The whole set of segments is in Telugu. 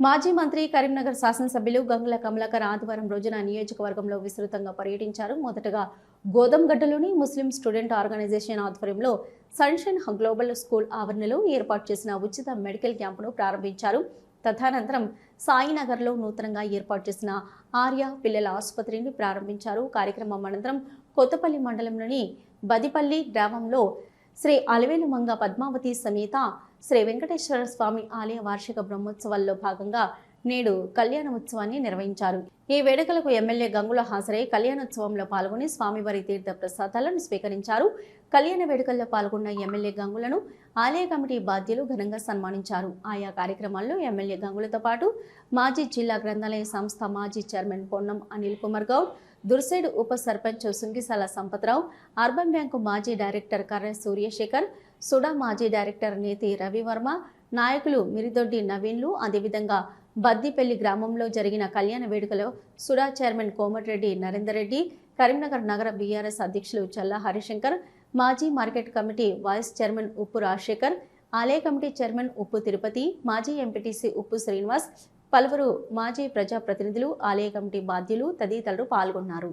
మాజీ మంత్రి కరీంనగర్ శాసనసభ్యులు గంగుల కమలాకర్ ఆదివారం రోజున నియోజకవర్గంలో విస్తృతంగా పర్యటించారు. మొదటగా గోదంగడ్డలోని ముస్లిం స్టూడెంట్ ఆర్గనైజేషన్ ఆధ్వర్యంలో సన్షైన్ గ్లోబల్ స్కూల్ ఆవరణలో ఏర్పాటు చేసిన ఉచిత మెడికల్ క్యాంపును ప్రారంభించారు. తదనంతరం సాయినగర్లో నూతనంగా ఏర్పాటు చేసిన ఆర్య పిల్లల ఆసుపత్రిని ప్రారంభించారు. కార్యక్రమం అనంతరం కొత్తపల్లి మండలంలోని బదిపల్లి గ్రామంలో శ్రీ అలవేలు మంగ పద్మావతి సమేత శ్రీ వెంకటేశ్వర స్వామి ఆలయ వార్షిక బ్రహ్మోత్సవాల్లో భాగంగా నేడు కళ్యాణ ఉత్సవాన్ని నిర్వహించారు. ఈ వేడుకలకు ఎమ్మెల్యే గంగుల హాజరై కళ్యాణోత్సవంలో పాల్గొని స్వామివారి తీర్థ ప్రసాదాలను స్వీకరించారు. కళ్యాణ వేడుకల్లో పాల్గొన్న ఎమ్మెల్యే గంగులను ఆలయ కమిటీ బాధ్యులు ఘనంగా సన్మానించారు. ఆయా కార్యక్రమాల్లో ఎమ్మెల్యే గంగులతో పాటు మాజీ జిల్లా గ్రంథాలయ సంస్థ మాజీ చైర్మన్ పొన్నం అనిల్ కుమార్ గౌడ్ దుర్సేడు ఉప సర్పంచ్ సుంగిసాల సంపత్రావు అర్బన్ బ్యాంకు మాజీ డైరెక్టర్ కర్ర సూర్యశేఖర్ సుడా మాజీ డైరెక్టర్ నేతి రవివర్మ నాయకులు మిరిదొడ్డి నవీన్లు అదేవిధంగా బద్దిపల్లి గ్రామంలో జరిగిన కళ్యాణ వేడుకలో సుడా చైర్మన్ కోమటిరెడ్డి నరేందర్ రెడ్డి కరీంనగర్ నగర బీఆర్ఎస్ అధ్యక్షులు చల్లా హరిశంకర్ మాజీ మార్కెట్ కమిటీ వైస్ చైర్మన్ ఉప్పు రాజశేఖర్ ఆలయ కమిటీ చైర్మన్ ఉప్పు తిరుపతి మాజీ ఎంపీటీసీ ఉప్పు శ్రీనివాస్ పలువురు మాజీ ప్రజాప్రతినిధులు ఆలయ కమిటీ బాధ్యులు తదితరులు పాల్గొన్నారు.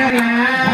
นะ